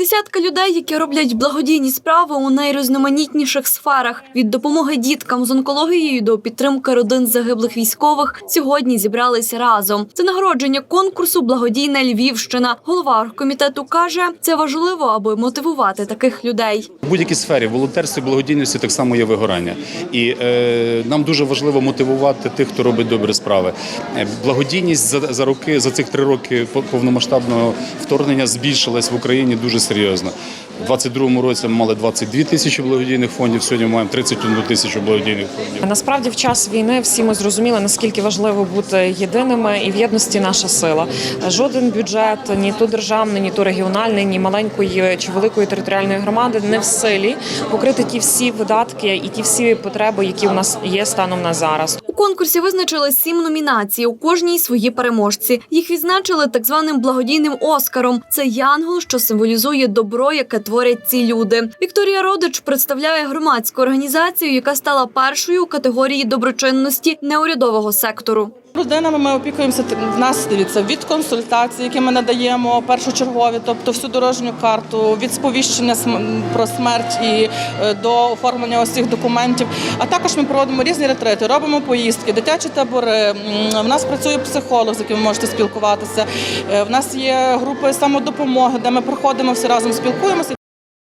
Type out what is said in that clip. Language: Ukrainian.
Десятка людей, які роблять благодійні справи у найрізноманітніших сферах від допомоги діткам з онкологією до підтримки родин загиблих військових, сьогодні зібралися разом. Це нагородження конкурсу Благодійна Львівщина. Голова оргкомітету каже, це важливо, аби мотивувати таких людей. В будь-якій сфері волонтерстві, благодійності так само є вигорання, і е, нам дуже важливо мотивувати тих, хто робить добрі справи. Е, Благодійність за, за роки за цих три роки по- повномасштабного вторгнення збільшилась в Україні дуже серйозно. У 22-му році ми мали 22 тисячі благодійних фондів. Сьогодні ми маємо 31 тисячу благодійних фондів. Насправді, в час війни всі ми зрозуміли, наскільки важливо бути єдиними і в єдності наша сила. Жоден бюджет, ні то державний, ні то регіональний, ні маленької чи великої територіальної громади не в силі покрити ті всі видатки і ті всі потреби, які у нас є станом на зараз. Конкурсі визначили сім номінацій. У кожній свої переможці. Їх відзначили так званим благодійним Оскаром. Це янгол, що символізує добро, яке творять ці люди. Вікторія Родич представляє громадську організацію, яка стала першою у категорії доброчинності неурядового сектору. Родинами ми опікуємося в нас дивіться від консультацій, які ми надаємо першочергові, тобто всю дорожню карту, від сповіщення про смерть і е, до оформлення усіх документів. А також ми проводимо різні ретрити, робимо поїздки, дитячі табори. В нас працює психолог, з яким ви можете спілкуватися. Е, В нас є групи самодопомоги, де ми приходимо всі разом спілкуємося.